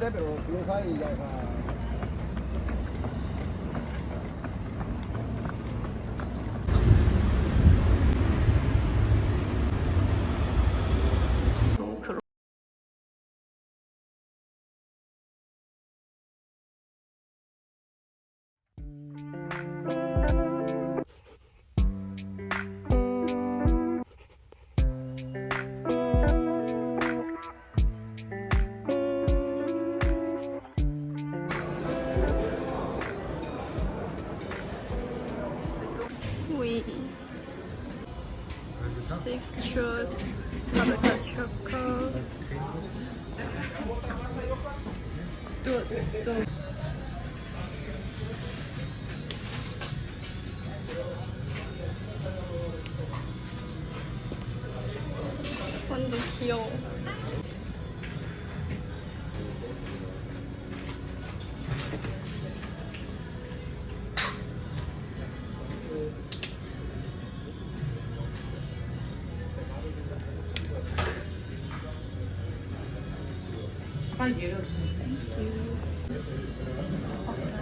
代表不用翻译，叫什？对对。five euros. Thank you.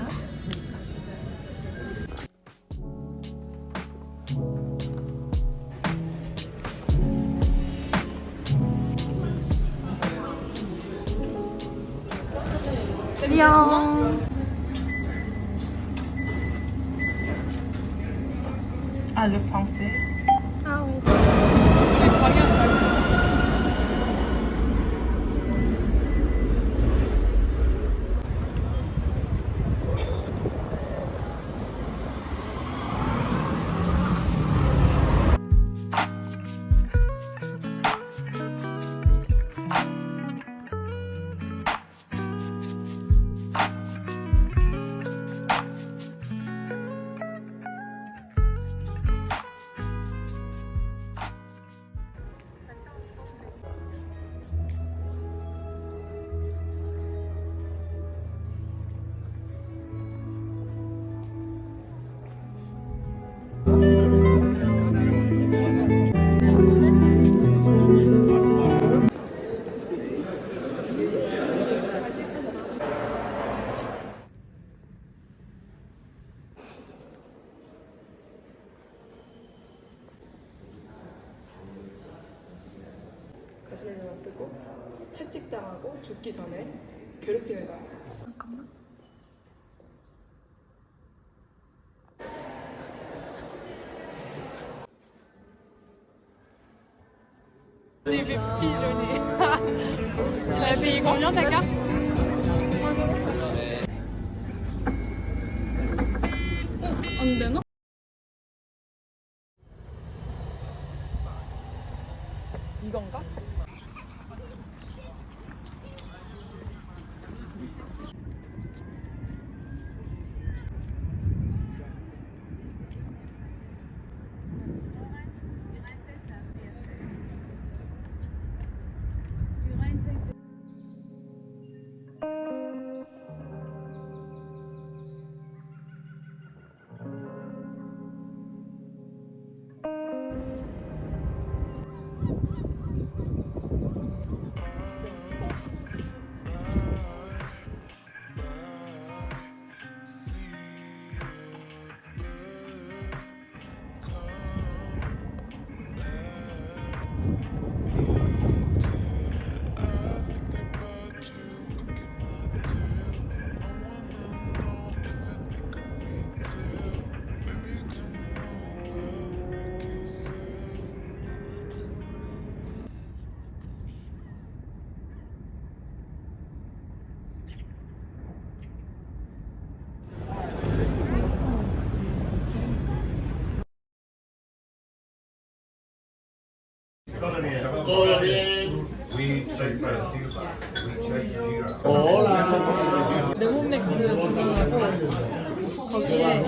가시멜로만 쓰고 채찍당하고 죽기 전에 괴롭히는 거야. 잠깐만. 레디 검정색이야? 어, 안 되나? 이건가? 거기에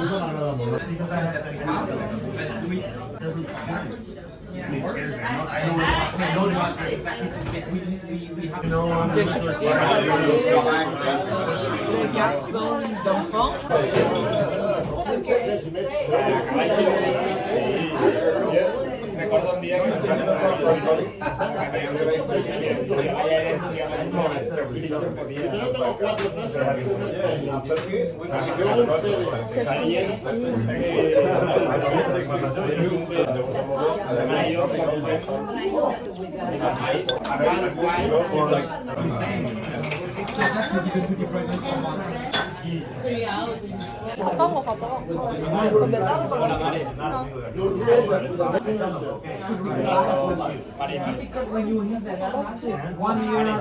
이제 쉽게 les garçons d'enfants no se 어떤 거 가져가? 근데 작은 걸로 uno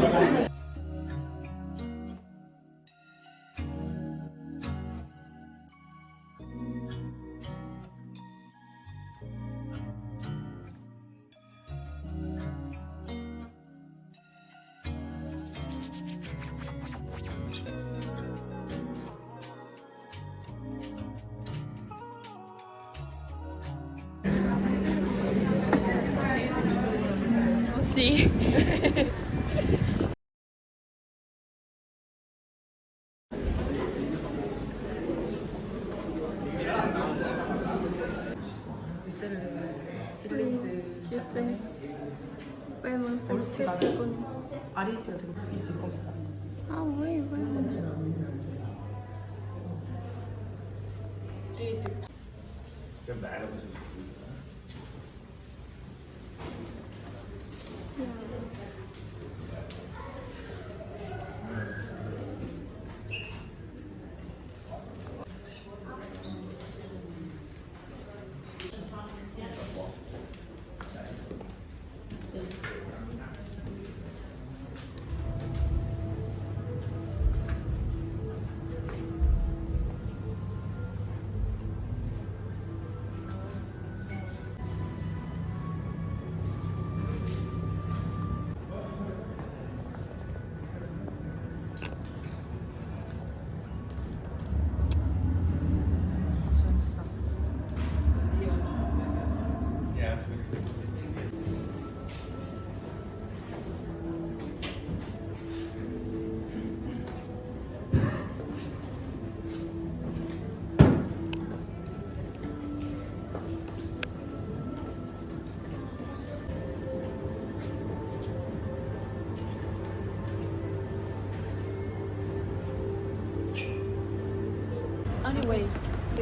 We'll. 上。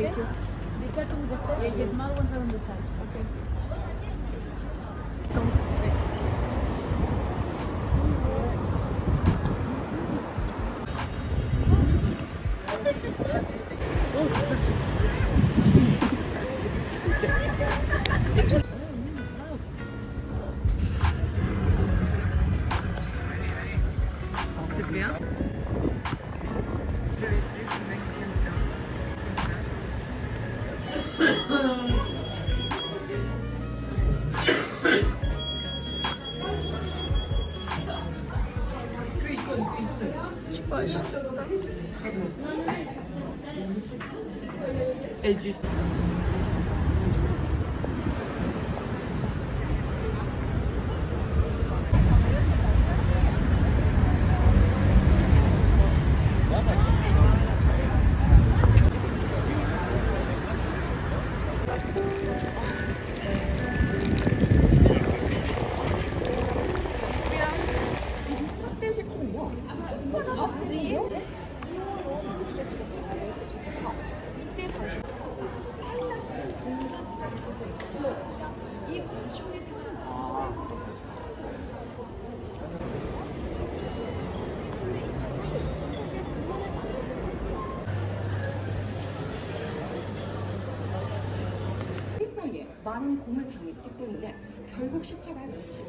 Thank you. The with the steps, yeah, the small ones are on the sides. Okay. C'est başlasın. Ecüs. 많은 공을 당했기 때문에 결국 십자가에 같이